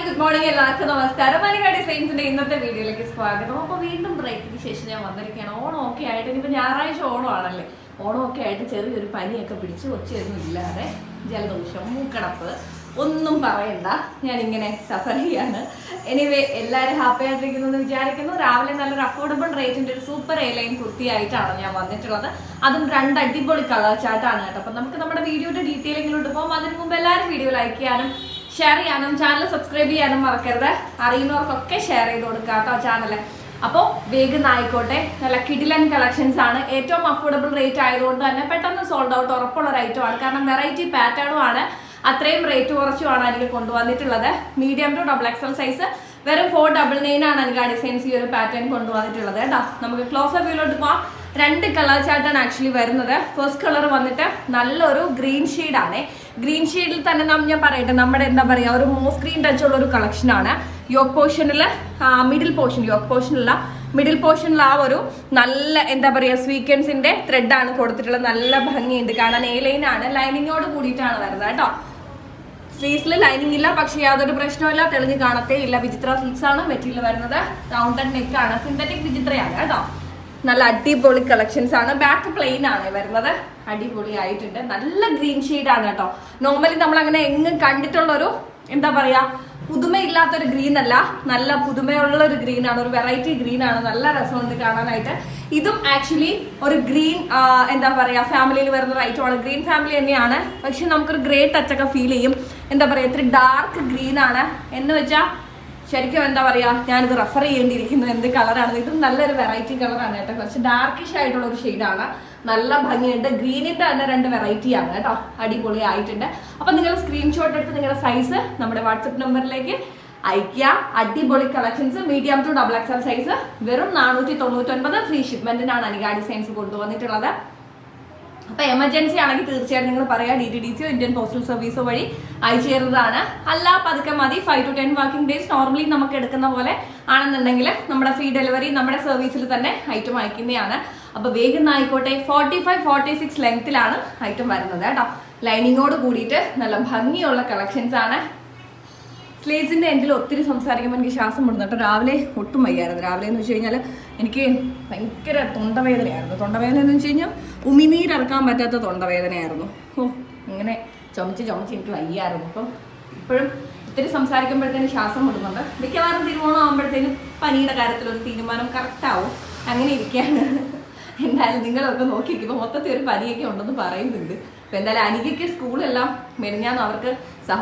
Hi good morning എല്ലാവർക്കും. നമസ്കാരം. മലയാളി ഡിസൈൻസിന്റെ ഇന്നത്തെ വീഡിയോയിലേക്ക് സ്വാഗതം. അപ്പൊ വീണ്ടും ബ്രേക്കിന് ശേഷം ഞാൻ വന്നിരിക്കുകയാണ്. ഓണം ഒക്കെ ആയിട്ട് ഇനിയിപ്പോ ഞായറാഴ്ച ഓണമാണല്ലേ. ഓണം ഒക്കെ ആയിട്ട് ചെറിയൊരു പനിയൊക്കെ പിടിച്ച് ഒച്ചയൊന്നും ഇല്ലാതെ ജലദോഷം മൂക്കടപ്പ് ഒന്നും പറയണ്ട. ഞാനിങ്ങനെ സഫർ ചെയ്യാണ്. എനിവേ എല്ലാവരും ഹാപ്പി ആയിട്ടിരിക്കുന്നു എന്ന് വിചാരിക്കുന്നു. രാവിലെ നല്ലൊരു അഫോർഡബിൾ റേറ്റിന്റെ ഒരു സൂപ്പർ എയർലൈൻ കുർത്തിയായിട്ടാണ് ഞാൻ വന്നിട്ടുള്ളത്. അതും രണ്ട് അടിപൊളി കളർ ചാർട്ടാണ് കേട്ടോ. അപ്പം നമുക്ക് നമ്മുടെ വീഡിയോയുടെ ഡീറ്റെയിലിങ്ങിലോട്ട് പോകും അതിന് മുമ്പ് എല്ലാവരും വീഡിയോ ലൈക്ക് ചെയ്യാനും ഷെയർ ചെയ്യാനും ചാനൽ സബ്സ്ക്രൈബ് ചെയ്യാനും മറക്കരുത്. അറിയുന്നവർക്കൊക്കെ ഷെയർ ചെയ്ത് കൊടുക്കുക കേട്ടോ ചാനൽ അപ്പോൾ വേഗം ആയിക്കോട്ടെ നല്ല കിഡിലൻ കളക്ഷൻസ് ആണ്. ഏറ്റവും അഫോർഡബിൾ റേറ്റ് ആയതുകൊണ്ട് തന്നെ പെട്ടെന്ന് സോൾഡ് ഔട്ട് ഉറപ്പുള്ള ഒരു ആണ്. കാരണം വെറൈറ്റി പാറ്റേണും ആണ്. അത്രയും റേറ്റ് കുറച്ചുമാണ് എനിക്ക് കൊണ്ടുവന്നിട്ടുള്ളത്. Medium to double XL size വെറും ഫോർ ഡബിൾ നയൻ ആണ് എനിക്ക് ആ ഡിസൈൻസ് ഈ ഒരു പാറ്റേൺ കൊണ്ടുവന്നിട്ടുള്ളത് കേട്ടോ നമുക്ക് ക്ലോസ് വ്യൂലോട്ട് പോവാം. രണ്ട് കളർ ചാർട്ടാണ് ആക്ച്വലി വരുന്നത്. ഫസ്റ്റ് കളർ വന്നിട്ട് നല്ലൊരു ഗ്രീൻ ആണ്. ഗ്രീൻ ഷെയ്ഡിൽ തന്നെ നാം ഞാൻ പറയട്ടെ നമ്മുടെ എന്താ പറയുക ഒരു മോസ് ഗ്രീൻ ടച്ച് ഉള്ള ഒരു കളക്ഷൻ ആണ്. യോക്ക് പോർഷനിൽ മിഡിൽ പോർഷൻ യോക്ക് പോർഷനിലുള്ള മിഡിൽ പോർഷനിൽ ആ ഒരു നല്ല എന്താ പറയുക സ്വീക്വൻസിന്റെ ത്രെഡ് ആണ് കൊടുത്തിട്ടുള്ളത്. നല്ല ഭംഗിയുണ്ട് കാരണം എ ആണ്. ലൈനിങ്ങോട് കൂടിയിട്ടാണ് വരുന്നത് കേട്ടോ. സ്ലീവ്സിൽ ലൈനിങ് ഇല്ല പക്ഷേ യാതൊരു പ്രശ്നമില്ല തെളിഞ്ഞ് കാണത്തേ ഇല്ല. വിചിത്ര സിൽക്സ് ആണ് മെറ്റീരിയൽ വരുന്നത്. റൗണ്ട് ആൻഡ് നെക്ക് ആണ്. സിന്തറ്റിക് വിചിത്രയാണ് കേട്ടോ. നല്ല അടിപൊളി കളക്ഷൻസ് ആണ്. ബാക്ക് പ്ലെയിൻ ആണ് വരുന്നത്. അടിപൊളി ആയിട്ടുണ്ട് നല്ല ഗ്രീൻ ആണ് കേട്ടോ. നോർമലി നമ്മൾ അങ്ങനെ എങ്ങും കണ്ടിട്ടുള്ള ഒരു എന്താ പറയാ പുതുമയില്ലാത്തൊരു ഗ്രീൻ അല്ല. നല്ല പുതുമയുള്ള ഒരു ഗ്രീൻ ആണ്. ഒരു വെറൈറ്റി ഗ്രീൻ ആണ്. നല്ല രസമുണ്ട് കാണാനായിട്ട്. ഇതും ആക്ച്വലി ഒരു ഗ്രീൻ എന്താ പറയാ ഫാമിലിയിൽ വരുന്ന ഒരു ആണ് ഗ്രീൻ ഫാമിലി തന്നെയാണ്. പക്ഷെ നമുക്കൊരു ഗ്രേ ടച്ചൊക്കെ ഫീൽ ചെയ്യും. എന്താ പറയാ ഇത്തിരി ഡാർക്ക് ഗ്രീൻ ആണ്. എന്ന് വെച്ചാൽ ശരിക്കും എന്താ പറയാ ഞാനിത് റെഫർ ചെയ്യേണ്ടിയിരിക്കുന്നത് എന്ത് കളറാണ് ഇതും നല്ലൊരു വെറൈറ്റി കളറാണ് കേട്ടോ. കുറച്ച് ഡാർക്കിഷ് ആയിട്ടുള്ള ഒരു ഷെയ്ഡാണ് നല്ല ഭംഗിയുണ്ട്. ഗ്രീനിന്റെ തന്നെ രണ്ട് വെറൈറ്റി ആണ് കേട്ടോ. അടിപൊളി ആയിട്ടുണ്ട് അപ്പൊ നിങ്ങൾ സ്ക്രീൻഷോട്ട് എടുത്ത് നിങ്ങളുടെ സൈസ് നമ്മുടെ വാട്സപ്പ് നമ്പറിലേക്ക് അയക്കുക അടിപൊളി collections medium to double XL size വെറും നാനൂറ്റി തൊണ്ണൂറ്റി ഒൻപത് ഫ്രീ ഷിപ്മെന്റിനാണ് അനിക ഡിസൈൻസ് കൊണ്ടുവന്നിട്ടുള്ളത്. അപ്പൊ എമർജൻസി ആണെങ്കിൽ തീർച്ചയായിട്ടും നിങ്ങൾ പറയാം. ഡി ടി ഡി സിയോ ഇന്ത്യൻ പോസ്റ്റൽ സർവീസോ വഴി അയച്ചു തരുന്നതാണ് അല്ല പതുക്കെ മതി. Five to ten working days normally നമുക്ക് എടുക്കുന്ന പോലെ ആണെന്നുണ്ടെങ്കിൽ നമ്മുടെ ഫ്രീ ഡെലിവറി നമ്മുടെ സർവീസിൽ തന്നെ ഐറ്റം അയക്കുന്നതാണ്. അപ്പൊ വേഗം ആയിക്കോട്ടെ. ഫോർട്ടി ഫൈവ് ഫോർട്ടി സിക്സ് ലെങ്ത്തിലാണ് ഐറ്റം വരുന്നത് കേട്ടോ. ലൈനിങ്ങോട് കൂടിയിട്ട് നല്ല ഭംഗിയുള്ള കളക്ഷൻസ് ആണ്. സ്ലേസിന്റെ എൻഡിൽ ഒത്തിരി സംസാരിക്കുമ്പോൾ എനിക്ക് ശ്വാസം മുടുന്നു കേട്ടോ. രാവിലെ ഒട്ടും വയ്യായിരുന്നു. രാവിലെ എന്ന് വെച്ച് കഴിഞ്ഞാൽ എനിക്ക് ഭയങ്കര തൊണ്ടവേദനയായിരുന്നു. തൊണ്ടവേദന എന്ന് വെച്ച് കഴിഞ്ഞാൽ ഉമിനീരിറക്കാൻ പറ്റാത്ത തൊണ്ടവേദനയായിരുന്നു. ഓ ഇങ്ങനെ ചുമച്ച് ചുമച്ച് എനിക്ക് വയ്യായിരുന്നു. അപ്പം ഇപ്പോഴും ഒത്തിരി സംസാരിക്കുമ്പോഴത്തേനും ശ്വാസം മുടുന്നുണ്ട് മിക്കവാറും തിരുവോണം ആകുമ്പോഴത്തേനും പനിയുടെ കാര്യത്തിലൊരു തീരുമാനം കറക്റ്റാവും അങ്ങനെ ഇരിക്കുകയാണ്. എന്തായാലും നിങ്ങളൊക്കെ നോക്കിയിരിക്കുമ്പോൾ മൊത്തത്തിൽ ഒരു പനിയൊക്കെ ഉണ്ടെന്ന് പറയുന്നുണ്ട്. അപ്പോൾ എന്തായാലും അനികയ്ക്ക് സ്കൂളെല്ലാം മെരിഞ്ഞാന്ന് അവർക്ക്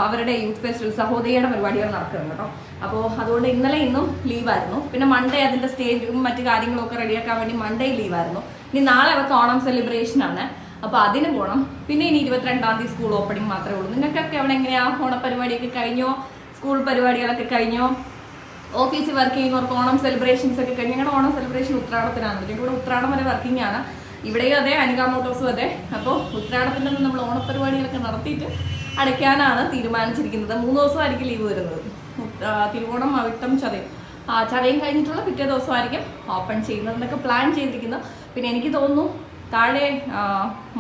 അവരുടെ യൂത്ത് ഫെസ്റ്റിവൽ സഹോദരിയുടെ പരിപാടികൾ നടക്കുന്നത് കേട്ടോ. അപ്പോൾ അതുകൊണ്ട് ഇന്നലെ ഇന്നും ലീവായിരുന്നു. പിന്നെ മൺഡേ അതിന്റെ സ്റ്റേജും മറ്റു കാര്യങ്ങളൊക്കെ റെഡിയാക്കാൻ വേണ്ടി മൺഡേ ലീവായിരുന്നു. ഇനി നാളെ അവർക്ക് ഓണം സെലിബ്രേഷൻ ആണ്. അപ്പോൾ അതിന് പോകണം പിന്നെ ഇനി ഇരുപത്തിരണ്ടാം തീയതി സ്കൂൾ ഓപ്പണിംഗ് മാത്രമേ ഉള്ളൂ. നിങ്ങൾക്കൊക്കെ അവിടെ എങ്ങനെയാണ് ഓണപരിപാടിയൊക്കെ കഴിഞ്ഞോ? സ്കൂൾ പരിപാടികളൊക്കെ കഴിഞ്ഞോ? ഓഫീസിൽ വർക്ക് ചെയ്യുന്നവർക്ക് ഓണം സെലിബ്രേഷൻസ് ഒക്കെ കഴിഞ്ഞ് ഞങ്ങളുടെ ഓണം സെലിബ്രേഷൻ ഉത്രാടത്തിനാണ്. ഞങ്ങളുടെ ഇവിടെ ഉത്രാടം വരെ വർക്കിംഗ് ആണ്. ഇവിടെയും അതെ അനിക മോട്ടോഴ്സും അതെ. അപ്പോൾ ഉത്രാടത്തിന്റെ നമ്മൾ ഓണപരിപാടികളൊക്കെ നടത്തിയിട്ട് അടയ്ക്കാനാണ് തീരുമാനിച്ചിരിക്കുന്നത്. മൂന്ന് ദിവസമായിരിക്കും ലീവ് വരുന്നത്. തിരുവോണം അവിട്ടം ചതയും. ആ ചതയും കഴിഞ്ഞിട്ടുള്ള പിറ്റേ ദിവസമായിരിക്കും ഓപ്പൺ ചെയ്യുന്നത് എന്നൊക്കെ പ്ലാൻ ചെയ്തിരിക്കുന്നത് പിന്നെ എനിക്ക് തോന്നുന്നു താഴെ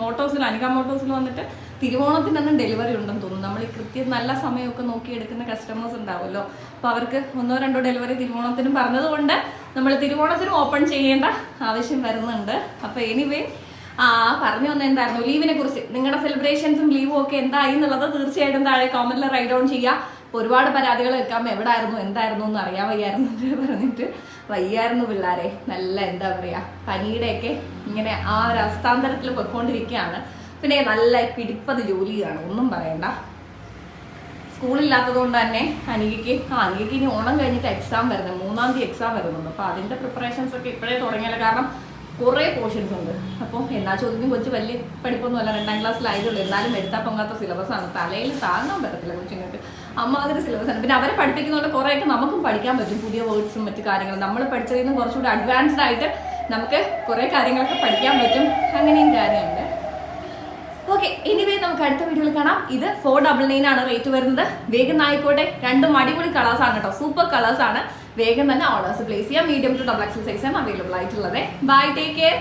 മോട്ടോഴ്സിൽ അനിക മോട്ടോഴ്സിൽ വന്നിട്ട് തിരുവോണത്തിന്റെ അന്ന് ഡെലിവറി ഉണ്ടെന്ന് തോന്നുന്നു. നമ്മൾ ഈ കൃത്യം നല്ല സമയമൊക്കെ നോക്കി എടുക്കുന്ന കസ്റ്റമേഴ്സ് ഉണ്ടാവുമല്ലോ. അപ്പോൾ അവർക്ക് ഒന്നോ രണ്ടോ ഡെലിവറി തിരുവോണത്തിനും പറഞ്ഞതുകൊണ്ട് നമ്മൾ തിരുവോണത്തിനും ഓപ്പൺ ചെയ്യേണ്ട ആവശ്യം വരുന്നുണ്ട്. അപ്പോൾ എനിവേ ആ പറഞ്ഞു വന്ന എന്തായിരുന്നു? ലീവിനെ കുറിച്ച്. നിങ്ങളുടെ സെലിബ്രേഷൻസും ലീവും ഒക്കെ എന്തായി എന്നുള്ളത് തീർച്ചയായിട്ടും താഴെ കോമന്റിൽ റൈറ്റ് ഡൗൺ ചെയ്യുക ഒരുപാട് പരാതികൾ വെക്കാം എവിടായിരുന്നു എന്തായിരുന്നു എന്ന് അറിയാൻ വയ്യായിരുന്നു പറഞ്ഞിട്ട് വയ്യായിരുന്നു പിള്ളേരെ. നല്ല എന്താ പറയുക പനിയുടെയൊക്കെ ഇങ്ങനെ ആ ഒരു അസ്ഥാന്തരത്തിൽ പൊയ്ക്കൊണ്ടിരിക്കുകയാണ്. പിന്നെ നല്ല പിടിപ്പത് ജോലിയാണ് ഒന്നും പറയണ്ട. സ്കൂളില്ലാത്തത് കൊണ്ട് തന്നെ അനികയ്ക്ക് ആ അനികയ്ക്ക് ഇനി ഓണം കഴിഞ്ഞിട്ട് എക്സാം വരുന്നത് മൂന്നാം തീയതി എക്സാം വരുന്നുണ്ട്. അപ്പോൾ അതിന്റെ പ്രിപ്പറേഷൻസ് ഒക്കെ ഇപ്പോഴേ തുടങ്ങിയല്ലോ. കാരണം കുറേ പോർഷൻസ് ഉണ്ട്. അപ്പോൾ എന്നാ ചോദിക്കും കൊച്ചു വലിയ പഠിപ്പൊന്നും അല്ല. രണ്ടാം ക്ലാസ്സിലായതുള്ളൂ എന്നാലും എടുത്താൽ പൊങ്ങാത്ത സിലബസ് ആണ്. തലയിൽ താങ്ങാൻ പറ്റത്തില്ല കൊച്ചുങ്ങൾക്ക് സിലബസ് ആണ്. പിന്നെ അവരെ പഠിപ്പിക്കുന്നതുകൊണ്ട് കുറേയൊക്കെ നമുക്കും പഠിക്കാൻ പറ്റും. പുതിയ വേർഡ്സും മറ്റു കാര്യങ്ങളും. നമ്മൾ പഠിച്ചതിൽ നിന്ന് കുറച്ചുകൂടി അഡ്വാൻസ്ഡ് ആയിട്ട് നമുക്ക് കുറേ കാര്യങ്ങളൊക്കെ പഠിക്കാൻ പറ്റും. അങ്ങനെയും കാര്യമുണ്ട്. ഓക്കെ എനിവേ നമുക്ക് അടുത്ത വീഡിയോയിൽ കാണാം. ഇത് ഫോർ ഡബിൾ നയൻ ആണ് റേറ്റ് വരുന്നത്. വേഗം ആയിക്കോട്ടെ രണ്ടും അടിപൊളി കളേഴ്സ് ആണ് കേട്ടോ. സൂപ്പർ കളേഴ്സ് ആണ്. വേഗം തന്നെ ഓർഡേഴ്സ് പ്ലേസ് ചെയ്യാം. Medium to double XL size ആണ് അവൈലബിൾ ആയിട്ടുള്ളത്. Bye take care